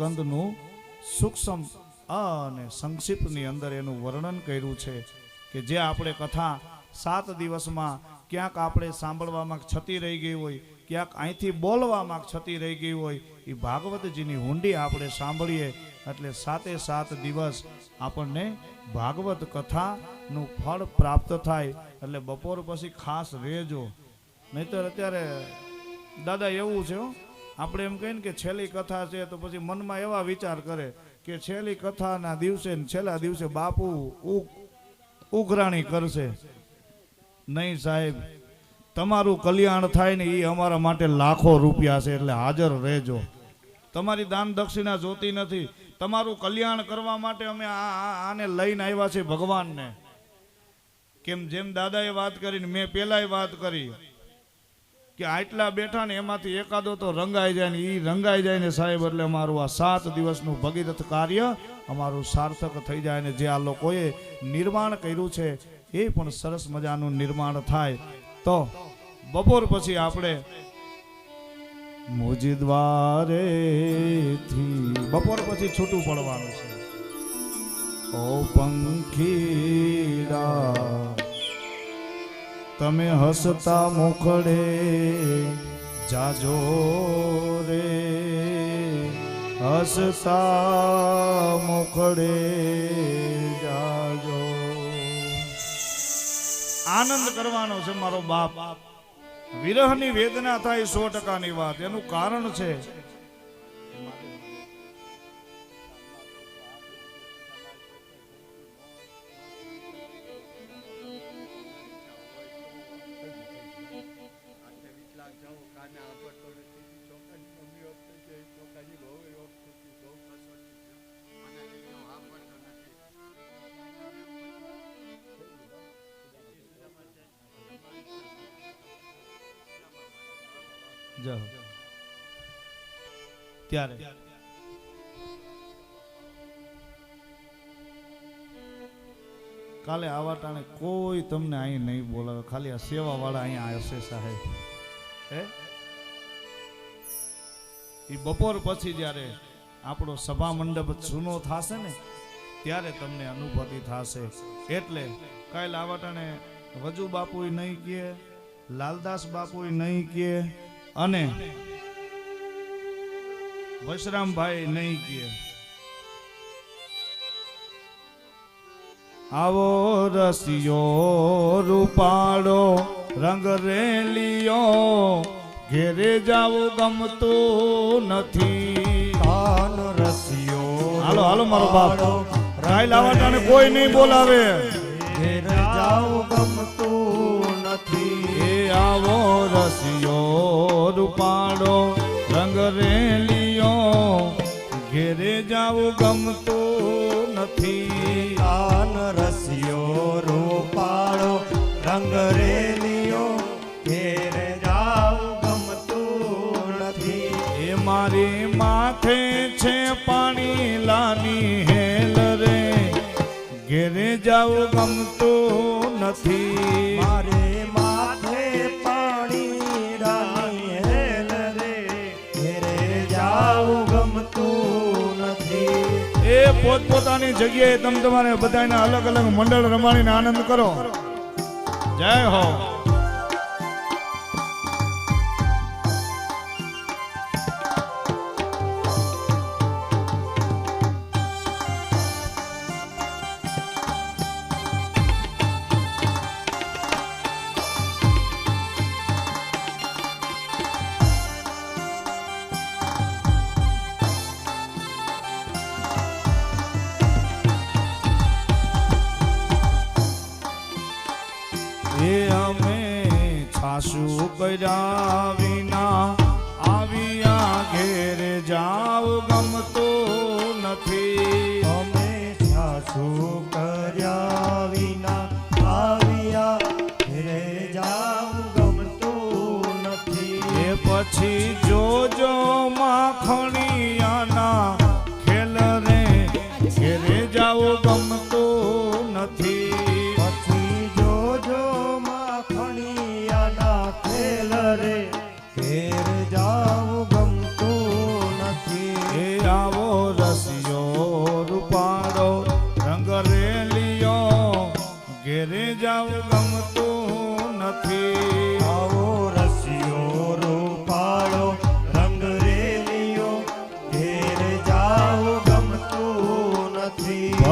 સ્કંદનું સૂક્ષ્મ અને સંક્ષિપ્તની અંદર એનું વર્ણન કર્યું છે કે જે આપણે કથા સાત દિવસમાં ક્યાંક આપણે સાંભળવામાં છતી રહી ગઈ હોય, ક્યાંક અહીંથી બોલવામાં છતી રહી ગઈ હોય, એ ભાગવતજીની હુંડી આપણે સાંભળીએ એટલે સાતે સાત દિવસ આપણને ભાગવત કથાનું ફળ પ્રાપ્ત થાય એટલે બપોર પછી ખાસ રહેજો નહીતર અત્યારે દાદા એવું છે આપણે એમ કહીએ ને કે છેલ્લી કથા છે તો પછી મનમાં એવા વિચાર કરે કે છેલ્લી કથાના દિવસે ને છેલ્લા દિવસે બાપુ ઉઘરાણી કરશે. નહીં સાહેબ, તમારું કલ્યાણ થાય ને એ અમારા માટે લાખો રૂપિયા છે એટલે હાજર રહેજો. તમારી દાન દક્ષિણા જોતી નથી. તમારું કલ્યાણ કરવા માટે અમે આને લઈને આવ્યા છે ભગવાનને. કેમ જેમ દાદાએ વાત કરીને મેં પેલાય વાત કરી. કે આટલા બેઠા ને એમાંથી એકાદો તો રંગાઈ જાય ને એ રંગાઈ જાય ને સાહેબ, એટલે અમારું આ સાત દિવસનું ભગીરથ કાર્ય અમારું સાર્થક થઈ જાય ને જે આ લોકોએ નિર્માણ કર્યું છે, એ પણ સરસ મજાનું નિર્માણ થાય. તો બપોર પછી આપણે મુજી બપોર પછી છૂટું પડવાનું છે. ઓ પંખીડા તમે હસતા મોખડે જાજો રે. હસતા મોખડે જાજો. આનંદ કરવાનો છે મારો બાપ. વિરહની વેદના થાય સો ટકાની વાત. એનું કારણ છે ત્યારે. કાલે આવા ટાણે કોઈ તમને અહીં નહીં બોલાવે. ખાલી આ સેવા વાળા અહીંયા હશે સાહેબ. હે? એ બપોર પછી જ્યારે આપણો સભા મંડપ જૂનો થશે ને, ત્યારે તમને અનુભૂતિ થશે. એટલે કાલે આવા ટાણે વજુ બાપુ નહીં કહે, લાલદાસ બાપુ નહીં કહે અને વશરામભાઈ નહીં કે આવો રસિયો રૂપાળો રંગ રેલિયો ઘેરે જાવું ગમતું નથી. રસિયો હાલો હાલો મારો બાપ. રાય લાવાટાને કોઈ નહીં બોલાવે. ઘેરે જાવું ગમતું નથી. એ આવો રસિયો રૂપાળો રંગ રેલિયો ઘેરે જાવું ગમતું નથી. આન રસિયો રૂપાળો રંગ રેલિયો ઘેર જાઉં ગમતું નથી. એ મારી માથે છે પાણી લાની હેલ રે. ઘેરે જાવું ગમતું નથી. મારે પોતપોતાની જગ્યાએ તમે તમારે બધાને અલગ અલગ મંડળ રમાડીને આનંદ કરો. જય હો. કર્યા વિના આવ્યા ઘેર જાવ ગમતો નથી. અમે સાસુ કર્યા વિના આવ્યા ઘેર જાવ ગમતું નથી. એ પછી જોજો માખણિયાના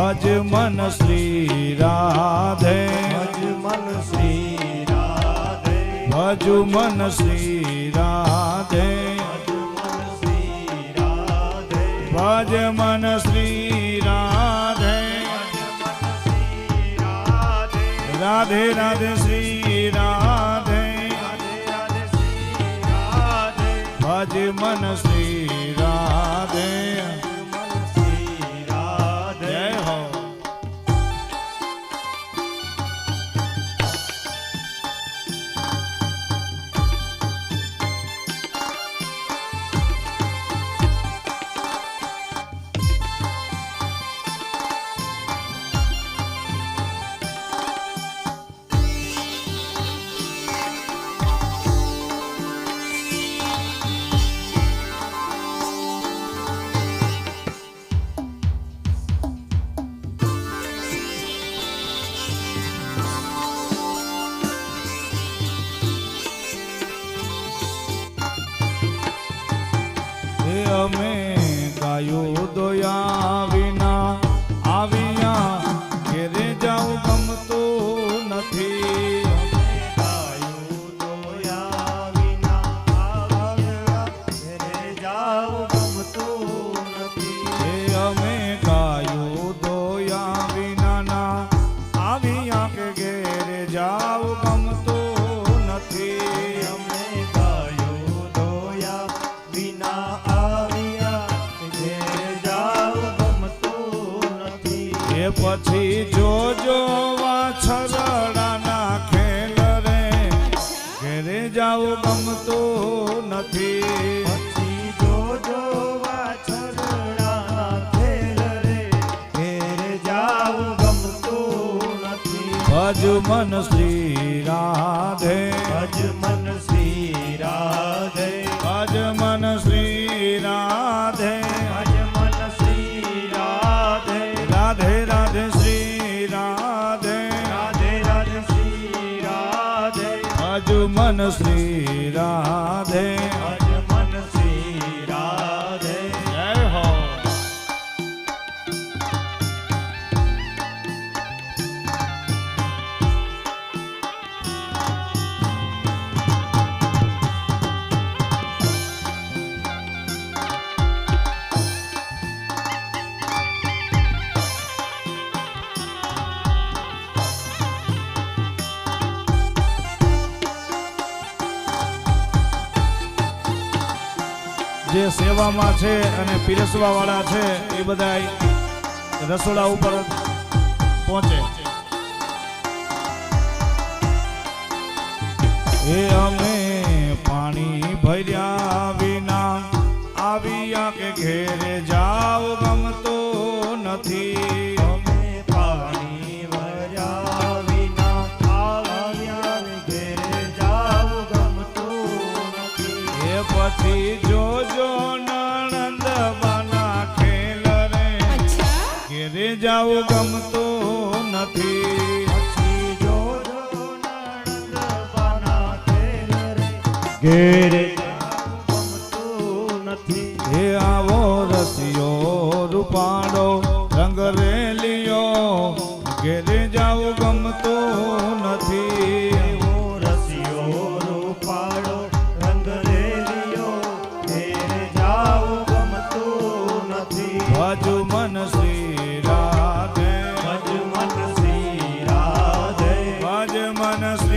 ભજ મન શ્રી રાધે. ભજ મન શ્રી રાધે. ભજ મન શ્રી રાધે. ભજ મન શ્રી રાધે. ભજ મન શ્રી રાધે. રાધે રાધે શ્રી રાધે. ભજ મન શ્રી રાધે. અમે ગાયો દોયા ભજ મન શ્રી રાધે. ભજ મન શ્રી રાધે. ભજ મન શ્રી રાધે. ભજ મન શ્રી રાધે. રાધે રાધે શ્રી રાધે. રાધે રાધે શ્રી રાધે. ભજ મન શ્રી રાધે. જે સેવામાં છે અને પીરસવા વાળા છે, એ બધા રસોડા ઉપર પહોંચે. એ અમે પાણી ભર્યા વિના આવ્યા કે ઘેરે ઘેરે નથી. હે આવો રસિયો રૂપાડો રંગ રેલિયો ઘેરે જાવ ગમતો નથી. એવો રસિયો રૂપાળો રંગ રેલિયો ઘેર જાવ ગમતું નથી. ભજ મન શ્રી રાધે ભજ મન શ્રી રાધે. ભજ મન શ્રી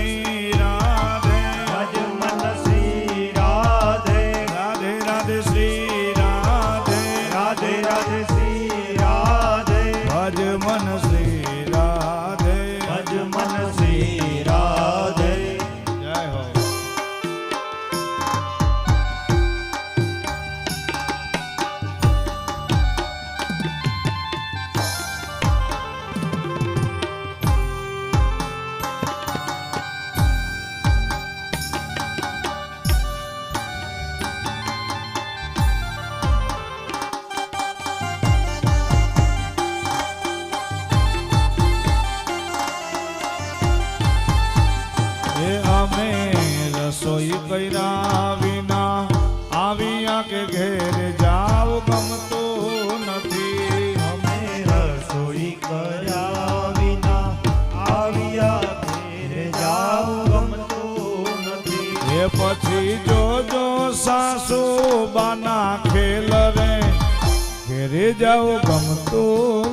જાઓ ગમતો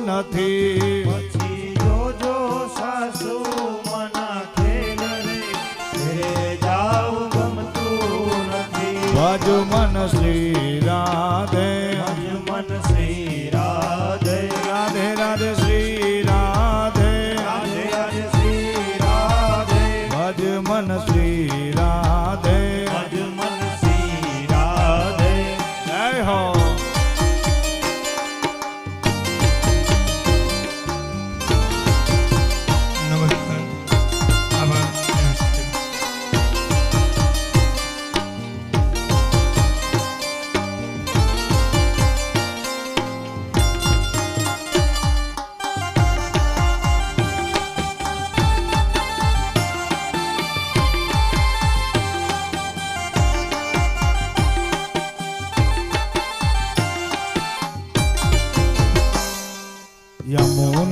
નથી. પછી જોજો સાસુ મના ખેલ રે જાઓ ગમતો નથી. બાજુ મન શ્રી રાધે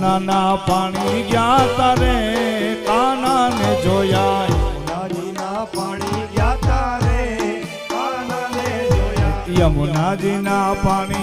નાના પાણી ગયા તારે કાના ને જોયા. યમુનાજીના પાણી ગયા તારે કાના ને જોયા. યમુનાજીના પાણી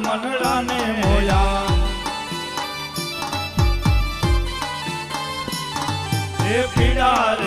મનડાને મોયા એ પીડા